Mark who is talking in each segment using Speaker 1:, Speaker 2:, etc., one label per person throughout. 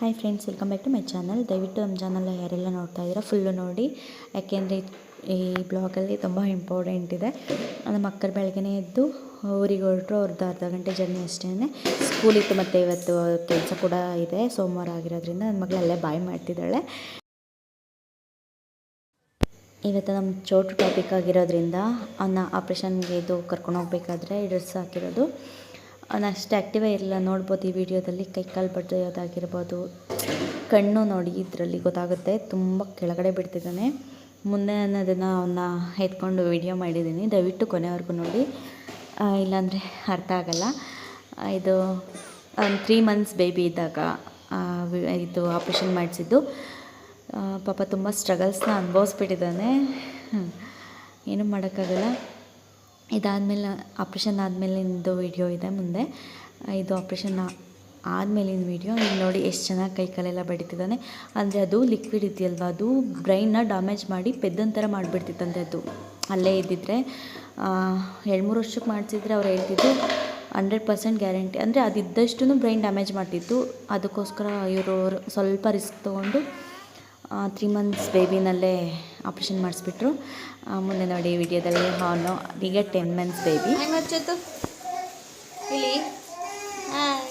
Speaker 1: Hi friends welcome back to my channel ದಯವಿಟ್ಟು ನಮ್ಮ channel ಯಾರೆಲ್ಲ ನೋಡ್ತಾ ಇದ್ದೀರಾ ಫುಲ್ಲು ನೋಡಿ. ಯಾಕೆಂದರೆ ಈ ಬ್ಲಾಗಲ್ಲಿ ತುಂಬ ಇಂಪಾರ್ಟೆಂಟ್ ಇದೆ. ನಮ್ಮ ಮಕ್ಕಳು ಬೆಳಗ್ಗೆ ಎದ್ದು ಊರಿಗೆ ಹೊರಟರು, ಅವ್ರದ್ದು ಅರ್ಧ ಗಂಟೆ ಜರ್ನಿ ಅಷ್ಟೇ ಸ್ಕೂಲಿತ್ತು ಮತ್ತು ಇವತ್ತು ಕೆಲಸ ಕೂಡ ಇದೆ, ಸೋಮವಾರ ಆಗಿರೋದ್ರಿಂದ ನನ್ನ ಮಗಳು ಅಲ್ಲೇ ಬಾಯ್ ಮಾಡ್ತಿದ್ದಾಳೆ. ಇವತ್ತು ನಮ್ಮ ಚೋಟು ಟಾಪಿಕ್ ಆಗಿರೋದ್ರಿಂದ ಅನ್ನ ಆಪ್ರೇಷನ್ಗೆ ಇದು ಕರ್ಕೊಂಡು ಹೋಗ್ಬೇಕಾದ್ರೆ ಡ್ರೆಸ್ ಹಾಕಿರೋದು. ಅಷ್ಟು ಆ್ಯಕ್ಟಿವೇ ಇರಲಿಲ್ಲ. ನೋಡ್ಬೋದು ಈ ವಿಡಿಯೋದಲ್ಲಿ ಕೈ ಕಾಲು ಬಡ್ದೋದಾಗಿರ್ಬೋದು ಕಣ್ಣು ನೋಡಿ ಇದರಲ್ಲಿ ಗೊತ್ತಾಗುತ್ತೆ. ತುಂಬ ಕೆಳಗಡೆ ಬಿಡ್ತಿದ್ದಾನೆ. ಮುಂದೆ ನಾನು ಅದನ್ನು ಅವನ್ನ ಎತ್ಕೊಂಡು ವಿಡಿಯೋ ಮಾಡಿದ್ದೀನಿ. ದಯವಿಟ್ಟು ಕೊನೆವರೆಗೂ ನೋಡಿ. ಇಲ್ಲಾಂದರೆ ಅರ್ಥ ಆಗಲ್ಲ. ಇದು ಒಂದು ತ್ರೀ ಮಂತ್ಸ್ ಬೇಬಿ ಇದ್ದಾಗ ಇದು ಆಪ್ರೇಷನ್ ಮಾಡಿಸಿದ್ದು. ಪಾಪ ತುಂಬ ಸ್ಟ್ರಗಲ್ಸ್ನ ಅನುಭವಿಸ್ಬಿಟ್ಟಿದ್ದಾನೆ. ಏನೂ ಮಾಡೋಕ್ಕಾಗಲ್ಲ. ಇದಾದಮೇಲೆ ಆಪ್ರೇಷನ್ ಆದಮೇಲಿಂದು ವಿಡಿಯೋ ಇದೆ ಮುಂದೆ. ಇದು ಆಪ್ರೇಷನ್ ಆದಮೇಲಿನ ವಿಡಿಯೋ. ಇಲ್ಲಿ ನೋಡಿ ಎಷ್ಟು ಚೆನ್ನಾಗಿ ಕೈ ಕಾಲೆಲ್ಲ ಬಡಿತಿದ್ದಾನೆ. ಅಂದರೆ ಅದು ಲಿಕ್ವಿಡ್ ಇದೆಯಲ್ವ? ಅದು ಬ್ರೈನ್ನ ಡ್ಯಾಮೇಜ್ ಮಾಡಿ ಪೆದ್ದನ್ ಥರ ಮಾಡಿಬಿಡ್ತಿತ್ತಂತೆ ಅದು. ಅಲ್ಲೇ ಇದ್ದಿದ್ರೆ ಎರಡು ಮೂರು ವರ್ಷಕ್ಕೆ ಮಾಡಿಸಿದ್ರೆ ಅವ್ರು ಹೇಳ್ತಿದ್ದು ಹಂಡ್ರೆಡ್ ಪರ್ಸೆಂಟ್ ಗ್ಯಾರಂಟಿ ಅಂದರೆ ಅದಿದ್ದಷ್ಟು ಬ್ರೈನ್ ಡ್ಯಾಮೇಜ್ ಮಾಡ್ತಿತ್ತು. ಅದಕ್ಕೋಸ್ಕರ ಇವರು ಸ್ವಲ್ಪ ರಿಸ್ಕ್ ತೊಗೊಂಡು ತ್ರೀ ಮಂತ್ಸ್ ಬೇಬಿನಲ್ಲೇ ಆಪ್ರೇಷನ್ ಮಾಡಿಸ್ಬಿಟ್ರು ಆ, ಮುಂದೆ ನೋಡಿ ವಿಡಿಯೋದಲ್ಲಿ ಹಾನು ಈಗ ಟೆನ್ ಮಂತ್ಸ್ ಬೇಬಿ
Speaker 2: ಹಾಯ್ ಮಚ್ಚತ್ತು ಇಲ್ಲಿ ಹಾಯ್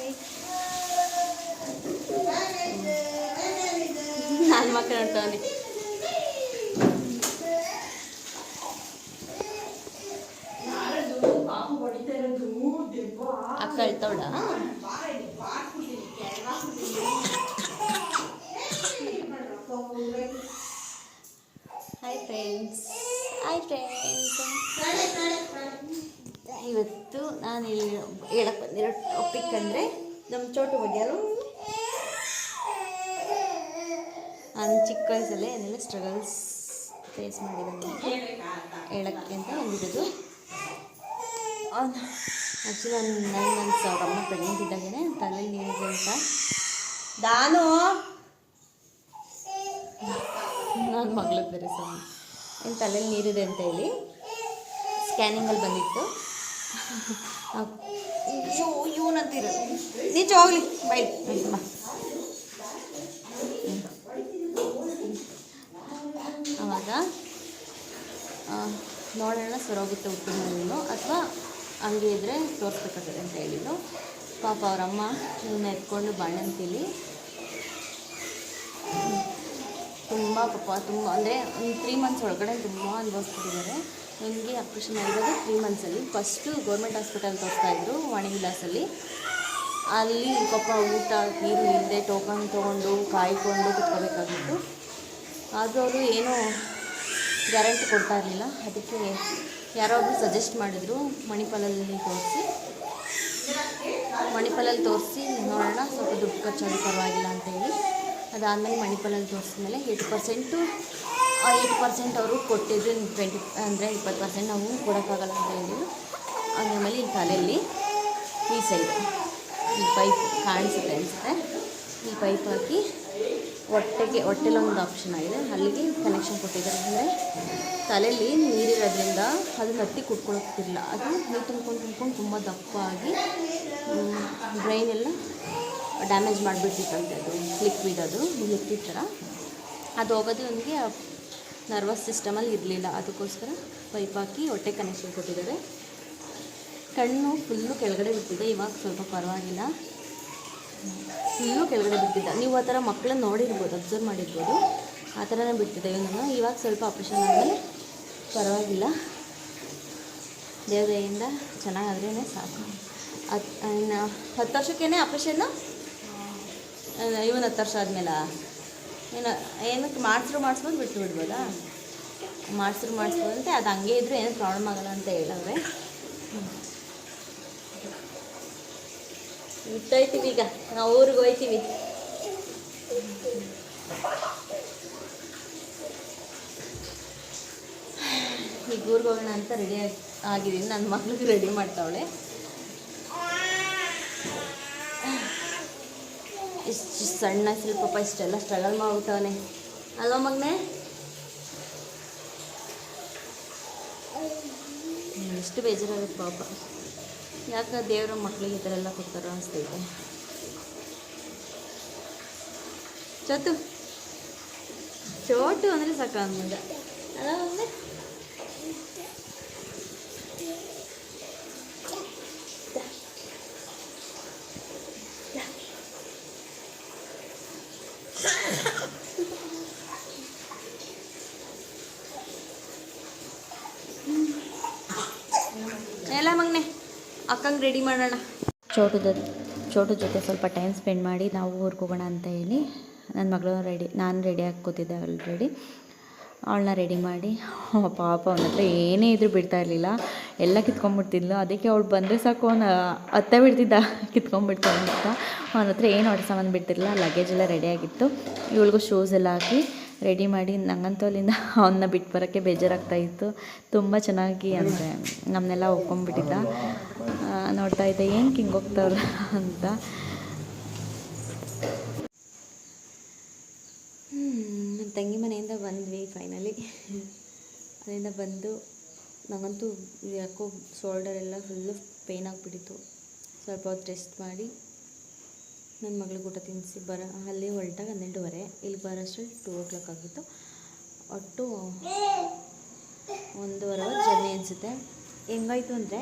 Speaker 2: ನಾನು ಮಕ್ಕಳು ನೋಡ್ತಾವನೆ ಅಕ್ಕ ಅಳ್ತವಳ ಹಾಯ್ ಫ್ರೆಂಡ್ಸ್ ಹಾಯ್ ಫ್ರೆಂಡ್ಸ್ ಇವತ್ತು ನಾನು ಇಲ್ಲಿ ಹೇಳಕ್ಕೆ ಬಂದಿರೋ ಟಾಪಿಕ್ ಅಂದರೆ ನಮ್ಮ ಚೋಟು ಬಗ್ಗೆ ಅಲ್ಲ ನಾನು ಚಿಕ್ಕ ವಯಸ್ಸಲ್ಲೇ ಏನೆಲ್ಲ ಸ್ಟ್ರಗಲ್ಸ್ ಫೇಸ್ ಮಾಡಿದ್ದಾನೆ ಹೇಳಕ್ಕೆ ಅಂತ ಬಂದಿರೋದು ಆ್ಯಕ್ಚುಲಿ ನಾನು ನೈನ್ ಮಂತ್ಸ್ ಅವ್ರ ಅಮ್ಮ ಪ್ರೆಗ್ನೆಂಟ್ ಇದ್ದಾಗೇ ತಲೆ ನೀರಿದೆ ಅಂತ. ನಾನು ನನ್ನ ಮಗಳು ಬೇರೆ ಸ್ವಾಮಿ ಏನು ತಲೆಯಲ್ಲಿ ನೀರಿದೆ ಅಂತ ಹೇಳಿ. ಸ್ಕ್ಯಾನಿಂಗಲ್ಲಿ ಬಂದಿತ್ತು. ಇವನಂತೀರ ನಿಜ ಹೋಗ್ಲಿ. ಬೈ. ಬಾ ಆವಾಗ ನೋಡೋಣ ಸರೋಗುತ್ತೆ ಹುಟ್ಟಿನೂ ಅಥವಾ ಹಂಗೆ ಇದ್ದರೆ ತೋರಿಸ್ಬೇಕಾಗ್ತದೆ ಅಂತ ಹೇಳಿದ್ರು ಪಾಪ ಅವರಮ್ಮ ಇವನ್ನ ಎತ್ಕೊಂಡು ಬಾಣಂತಿಲಿ ತುಂಬ ಪಾಪ, ತುಂಬ, ಅಂದರೆ ಒಂದು ತ್ರೀ ಮಂತ್ಸ್ ಒಳಗಡೆ ತುಂಬ ಅನುಭವಿಸ್ಬಿಟ್ಟಿದ್ದಾರೆ. ನನಗೆ ಆಪ್ರೇಷನ್ ಆಗಿರೋದು ತ್ರೀ ಮಂತ್ಸಲ್ಲಿ ಫಸ್ಟು ಗೌರ್ಮೆಂಟ್ ಹಾಸ್ಪಿಟಲ್ ವಾಣಿ ವಿಲಾಸಲ್ಲಿ ಅಲ್ಲಿ. ಪಾಪ ಊಟ, ನೀರು ಇಲ್ಲದೆ ಟೋಕನ್ ತೊಗೊಂಡು, ಕಾಯ್ಕೊಂಡು ಕುತ್ಕೋಬೇಕಾಗಿತ್ತು. ಆದರೂ ಅವರು ಏನೂ ಗ್ಯಾರಂಟಿ ಕೊಡ್ತಾ ಇರಲಿಲ್ಲ. ಅದಕ್ಕೆ ಯಾರೋ ಒಬ್ರು ಸಜೆಸ್ಟ್ ಮಾಡಿದರು ಮಣಿಪಾಲಲ್ಲಿ ತೋರಿಸಿ. ಮಣಿಪಾಲಲ್ಲಿ ತೋರಿಸಿ ನೋಡೋಣ, ಸ್ವಲ್ಪ ದುಡ್ಡು ಖರ್ಚಾಗಿ ಪರವಾಗಿಲ್ಲ ಅಂತ ಹೇಳಿ ಅದಾದಮೇಲೆ ಮಣಿಪಾಲಲ್ಲಿ ತೋರಿಸಿದ್ಮೇಲೆ ಏಯ್ಟ್ ಪರ್ಸೆಂಟು ಏಯ್ಟ್ ಪರ್ಸೆಂಟ್ ಅವರು ಕೊಟ್ಟಿದ್ರು ಟ್ವೆಂಟಿ, ಅಂದರೆ ಇಪ್ಪತ್ತು ಪರ್ಸೆಂಟ್ ನಾವು ಕೊಡೋಕ್ಕಾಗಲ್ಲ ಅಂತ ಹೇಳಿದ್ರು. ಆಮೇಲೆ ಈ ತಲೆಯಲ್ಲಿ ಈ ಸೈಡ್ ಈ ಪೈಪ್ ಕಾಣಿಸುತ್ತೆ ಅನಿಸುತ್ತೆ. ಈ ಪೈಪ್ ಹಾಕಿ ಹೊಟ್ಟೆಗೆ ಹೊಟ್ಟೆಲೊಂದು ಆಪ್ಷನ್ ಆಗಿದೆ. ಅಲ್ಲಿಗೆ ಕನೆಕ್ಷನ್ ಕೊಟ್ಟಿದ್ದಾರೆ. ಅಂದರೆ ತಲೆಯಲ್ಲಿ ನೀರಿರೋದ್ರಿಂದ ಅದು ಹತ್ತಿ ಕುಟ್ಕೊಳ್ಳೋಕ್ಕಿಲ್ಲ ಅದು ನೀರು ತುಂಬ್ಕೊಂಡು ತುಂಬ್ಕೊಂಡು ತುಂಬ ದಪ್ಪ ಆಗಿ ಬ್ರೈನ್ ಎಲ್ಲ ಡ್ಯಾಮೇಜ್ ಮಾಡಿಬಿಟ್ಟಿತ್ತಂತೆ ಅದು ಲಿಕ್ವಿಡ್ ಅದು ಲಿಕ್ವಿಡ್ ಥರ. ಅದು ಹೋಗೋದು ನನಗೆ ನರ್ವಸ್ ಸಿಸ್ಟಮಲ್ಲಿ ಇರಲಿಲ್ಲ. ಅದಕ್ಕೋಸ್ಕರ ಪೈಪ್ ಹಾಕಿ ಹೊಟ್ಟೆ ಕನೆಕ್ಷನ್ ಕೊಟ್ಟಿದ್ದಾರೆ. ಕಣ್ಣು ಫುಲ್ಲು ಕೆಳಗಡೆ ಬಿಟ್ಟಿದೆ ಇವಾಗ ಸ್ವಲ್ಪ ಪರವಾಗಿಲ್ಲ. ಫುಲ್ಲು ಕೆಳಗಡೆ ಬಿಟ್ಟಿದ್ದ ನೀವು ಆ ಥರ ಮಕ್ಕಳನ್ನ ನೋಡಿರ್ಬೋದು ಅಬ್ಸರ್ವ್ ಮಾಡಿರ್ಬೋದು. ಆ ಥರನೇ ಬಿಟ್ಟಿದೆ ಇವನನ್ನು ಇವಾಗ ಸ್ವಲ್ಪ ಆಪ್ರೇಷನ್ ಆದಮೇಲೆ ಪರವಾಗಿಲ್ಲ. ದೇವದಯಿಂದ ಚೆನ್ನಾಗಾದ್ರೇ ಸಾಕು. ಹತ್ತು ಇನ್ನು ಹತ್ತು ವರ್ಷಕ್ಕೇನೆ ಆಪ್ರೇಷನ್ನು ಇವನು ಹತ್ತು ವರ್ಷ ಆದಮೇಲೆ? ಏನು, ಏನಕ್ಕೆ ಮಾಡಿಸ್ರು ಮಾಡಿಸ್ಬೋದು ಬಿಟ್ಟು ಬಿಡ್ಬೋದಾ? ಮಾಡಿಸ್ರು ಮಾಡಿಸ್ಬೋದಂತೆ ಅದು ಹಂಗೆ ಇದ್ರೂ ಏನು ಪ್ರಾಬ್ಲಮ್ ಆಗಲ್ಲ ಅಂತ ಹೇಳವ್ರೆ. ಬಿಟ್ಟೋಯ್ತೀವಿ ಈಗ, ನಾವು ಊರಿಗೆ ಹೋಯ್ತೀವಿ. ಈಗ ಊರಿಗೆ ಹೋಗೋಣ ಅಂತ ರೆಡಿ ಆಗಿ, ಆಗಿದ್ದೀನಿ. ನನ್ನ ಮಗ್ಳಿಗೆ ರೆಡಿ ಮಾಡ್ತಾವಳೆ. ಇಷ್ಟು ಸಣ್ಣ ಪಾಪ ಇಷ್ಟೆಲ್ಲ ಸ್ಟ್ರಗಲ್ ಮಾಡ್ಬಿಟ್ಟವನೆ. ಅಲ್ವಾ ಮಗನೇ? ಎಷ್ಟು ಬೇಜಾರಾಗುತ್ತೆ ಪಾಪ. ಯಾಕೆ ದೇವರ ಮಕ್ಕಳಿಗೆ ಈ ಥರ ಎಲ್ಲ ಕೊಡ್ತಾರೋ ಅನಿಸ್ತೈತೆ
Speaker 1: ಚೋತು ಚೋಟು. ಅಂದರೆ ಸಾಕು ಮಗ ಅಲ್ಲ ಎಲ್ಲ ಮಗನೆ, ಅಕ್ಕಂಗೆ ರೆಡಿ ಮಾಡೋಣ.
Speaker 2: ಚೋಟದ, ಚೋಟು ಜೊತೆ ಸ್ವಲ್ಪ ಟೈಮ್ ಸ್ಪೆಂಡ್ ಮಾಡಿ ನಾವು ಊರ್ಗೋಗೋಣ ಅಂತ ಹೇಳಿ ನನ್ನ ಮಗಳು ರೆಡಿ ನಾನು ರೆಡಿ ಆಗಿ ಕೂತಿದ್ದೆ ಆಲ್ರೆಡಿ ಅವಳನ್ನ ರೆಡಿ ಮಾಡಿ. ಪಾಪ ಅವನ ಹತ್ರ ಏನೇ ಇದ್ರೂ ಬಿಡ್ತಾ ಇರಲಿಲ್ಲ. ಎಲ್ಲ ಕಿತ್ಕೊಂಡ್ಬಿಡ್ತಿದ್ಲು. ಅದಕ್ಕೆ ಅವಳು ಬಂದರೆ ಸಾಕು, ಅವನು ಅತ್ತೆ ಬಿಡ್ತಿದ್ದ. ಕಿತ್ಕೊಂಡ್ಬಿಡ್ತಾಳೆ ಅಂತ ಅವನ ಹತ್ರ ಏನು ಹೊಡೆ ಸಾಮಾನು ಬಿಡ್ತಿರಲಿಲ್ಲ. ಲಗೇಜ್ ಎಲ್ಲ ರೆಡಿಯಾಗಿತ್ತು ಇವಳಿಗೂ ಶೂಸ್ ಎಲ್ಲ ಹಾಕಿ ರೆಡಿ ಮಾಡಿ ನಂಗಂತೂ ಅಲ್ಲಿಂದ ಅವನ್ನ ಬಿಟ್ಟು ಬರೋಕ್ಕೆ ಬೇಜಾರಾಗ್ತಾ ಇತ್ತು. ತುಂಬ ಚೆನ್ನಾಗಿ ಅಂದರೆ ನಮ್ಮನ್ನೆಲ್ಲ ಒಪ್ಕೊಂಡ್ಬಿಟ್ಟಿದ್ದ. ನೋಡ್ತಾ ಇದ್ದೆ, ಏನು ಕಿಂಗ್ ಹೋಗ್ತಾವ್ರ ಅಂತ.
Speaker 1: ತಂಗಿ ಮನೆಯಿಂದ ಬಂದ್ವಿ ಫೈನಲಿ ಅಲ್ಲಿಂದ ಬಂದು ನನಗಂತೂ ಯಾಕೋ ಶೋಲ್ಡರ್ ಎಲ್ಲ ಫುಲ್ಲು ಪೇಯ್ನ್ ಆಗಿಬಿಟ್ಟಿತ್ತು. ಸ್ವಲ್ಪ ಹೊತ್ತು ರೆಸ್ಟ್ ಮಾಡಿ ನನ್ನ ಮಗಳಿಗೆ ಊಟ ತಿನ್ನಿಸಿ ಬರ, ಅಲ್ಲಿ ಹೊರಟಾಗ ಹನ್ನೆರಡುವರೆ ಇಲ್ಲಿ ಬರೋಷ್ಟ್ರಲ್ಲಿ ಟೂ ಓ ಕ್ಲಾಕ್ ಆಗಿತ್ತು. ಒಟ್ಟು ಒಂದೂವರೆ ಜರ್ನಿ ಅನಿಸುತ್ತೆ. ಹೆಂಗಾಯಿತು ಅಂದರೆ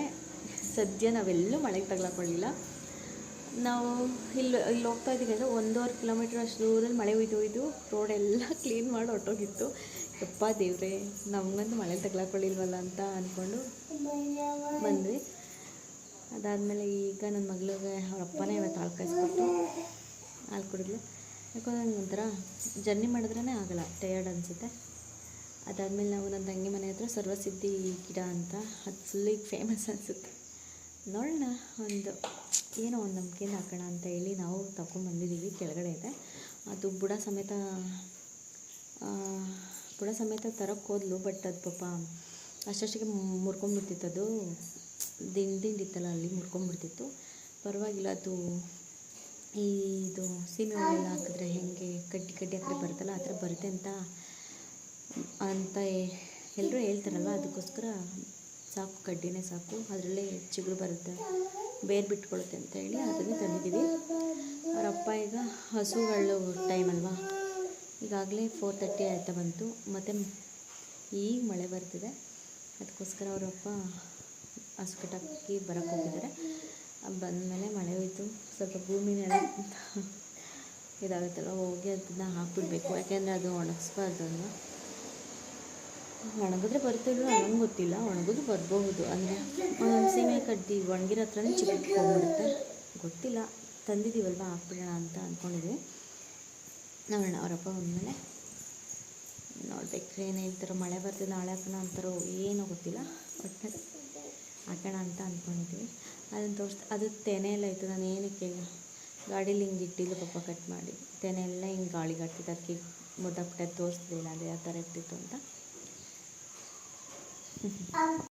Speaker 1: ಸದ್ಯ ನಾವೆಲ್ಲೂ ಮಳೆಗೆ ತಗ್ಲಾಕೊಳ್ಳಿಲ್ಲ ನಾವು ಇಲ್ಲಿ ಇಲ್ಲಿ ಹೋಗ್ತಾ ಇದ್ದೀವಿ ಅಂದರೆ ಒಂದೂವರೆ ಕಿಲೋಮೀಟ್ರ್ ಅಷ್ಟು ದೂರದಲ್ಲಿ ಮಳೆ ಒಯ್ದು ಒಯ್ದು ರೋಡೆಲ್ಲ ಕ್ಲೀನ್ ಮಾಡಿ ಹೊಟ್ಟೋಗಿತ್ತು ಯಪ್ಪ ದೇವ್ರೆ, ನಮಗಂತೂ ಮಳೆ ತಗ್ಲಾಕೊಳ್ಳಿಲ್ವಲ್ಲ ಅಂತ ಅಂದ್ಕೊಂಡು ಬಂದ್ವಿ. ಅದಾದಮೇಲೆ ಈಗ ನನ್ನ ಮಗಳಿಗೆ ಅವ್ರ ಅಪ್ಪನೇ ಇವತ್ತು ಹಾಲು ಕಾಯಿಸ್ಕೊಟ್ಟು ಹಾಲು ಕುಡಿದ್ಲು. ಯಾಕಂದ್ರೆ ನಂಗೆ ಜರ್ನಿ ಮಾಡಿದ್ರೇ ಆಗಲ್ಲ ಟಯರ್ಡ್ ಅನಿಸುತ್ತೆ. ಅದಾದಮೇಲೆ ನಾವು ನನ್ನ ತಂಗಿ ಮನೆ ಹತ್ರ ಸರ್ವಸಿದ್ಧಿ ಗಿಡ ಅಂತ, ಅದು ಫುಲ್ಲಿಗೆ ಫೇಮಸ್ ಅನಿಸುತ್ತೆ. ನೋಡೋಣ, ಒಂದು ಏನೋ ಒಂದು ನಮ್ಗೆ ಹಾಕೋಣ ಅಂತ ಹೇಳಿ ನಾವು ತಗೊಂಡ್ಬಂದಿದ್ದೀವಿ ಕೆಳಗಡೆ ಇದೆ. ಅದು ಬುಡ ಸಮೇತ ಬುಡ ಸಮೇತ ತರಕ್ಕೆ ಹೋದ್ಲು ಬಟ್ ಅದು ಪಾಪ ಅಷ್ಟಷ್ಟಿಗೆ ಮುರ್ಕೊಂಡ್ಬಿಡ್ತಿತ್ತು ಅದು ದಿನ್ ದಿಂಡಿತ್ತಲ್ಲ ಅಲ್ಲಿ ಮುರ್ಕೊಂಡ್ಬಿಡ್ತಿತ್ತು ಪರವಾಗಿಲ್ಲ, ಅದು ಈ ಇದು ಸೀಮೆ ಹುಲ್ಲೆಲ್ಲ ಹಾಕಿದ್ರೆ ಹೆಂಗೆ ಕಡ್ಡಿ ಕಡ್ಡಿ ಹಾಕಿದ್ರೆ ಬರುತ್ತಲ್ಲ, ಆ ಥರ ಬರುತ್ತೆ ಅಂತ ಅಂತ ಎಲ್ಲರೂ ಹೇಳ್ತಾರಲ್ವ? ಅದಕ್ಕೋಸ್ಕರ ಸಾಕು, ಕಡ್ಡಿನೇ ಸಾಕು, ಅದರಲ್ಲೇ ಚಿಗುರು ಬರುತ್ತೆ. ಬೇರು ಬಿಟ್ಕೊಳುತ್ತೆ ಅಂತ ಹೇಳಿ ಅದನ್ನೇ ತಂದಿದ್ದೀವಿ. ಅವ್ರ ಈಗ ಹಸುಗಳು ಟೈಮ್ ಅಲ್ವಾ? ಈಗಾಗಲೇ ಫೋರ್ ತರ್ಟಿ ಆಯ್ತಾ ಬಂತು. ಮತ್ತು ಈಗ ಮಳೆ ಬರ್ತಿದೆ. ಅದಕ್ಕೋಸ್ಕರ ಅವರಪ್ಪ ಹಸು ಕಟ್ಟಾಕಿ ಬರೋಕ್ಕೆ ಹೋಗಿದ್ದಾರೆ. ಬಂದಮೇಲೆ ಮಳೆ ಹೋಯಿತು. ಸ್ವಲ್ಪ ಭೂಮಿನೆಲ್ಲ ಇದಾಗುತ್ತಲ್ಲ ಹೋಗಿ ಅದನ್ನ ಹಾಕ್ಬಿಡ್ಬೇಕು. ಯಾಕೆಂದರೆ ಅದು ಒಣಗಿಸ್ಬಾರ್ದು ಅದನ್ನ ಒಣಗಿದ್ರೆ ಬರ್ತಿಲ್ವ ನಂಗೆ ಗೊತ್ತಿಲ್ಲ. ಒಣಗಿದ್ರು ಬರಬಹುದು. ಅಂದರೆ ಸೀಮೆ ಕಡ್ಡಿ ಒಣಗಿರೋ ಹತ್ರನೇ ಚಿಕ್ಕಿಟ್ಕೊಂಡ್ಬಿಡುತ್ತೆ ಗೊತ್ತಿಲ್ಲ. ತಂದಿದ್ದೀವಲ್ವ ಹಾಕ್ಬಿಡೋಣ ಅಂತ ಅಂದ್ಕೊಂಡಿದ್ವಿ ನೋಡೋಣ ಅವರಪ್ಪ ಬಂದಮೇಲೆ ನೋಡ್ಬೇಕು ಏನು ಹೇಳ್ತಾರೋ, ಮಳೆ ಬರ್ತಿದೆ ನಾಳೆ ಹಾಕೋಣ ಅಂತಾರೋ, ಏನೋ ಗೊತ್ತಿಲ್ಲ. ಒಟ್ಟು ಹಾಕೋಣ ಅಂತ ಅಂದ್ಕೊಂಡಿದ್ವಿ ಅದನ್ನು ತೋರಿಸ್, ಅದು ತೆನೆ ಎಲ್ಲ ಇತ್ತು. ನಾನು ಏನಕ್ಕೆ ಗಾಡೀಲಿ ಹಿಂಗೆ ಇಟ್ಟಿಲ್ಲ ಪಾಪ ಕಟ್ ಮಾಡಿ. ತೆನೆ ಎಲ್ಲ ಹಿಂಗೆ ಗಾಳಿಗಾಡ್ತಿತ್ತು ಅದಕ್ಕೆ ಮುದ್ದಾಕ್ಬಿಟ್ಟು ತೋರಿಸ್ತಿಲ್ಲ ಅದು ಯಾವ ಥರ ಇರ್ತಿತ್ತು ಅಂತ. um.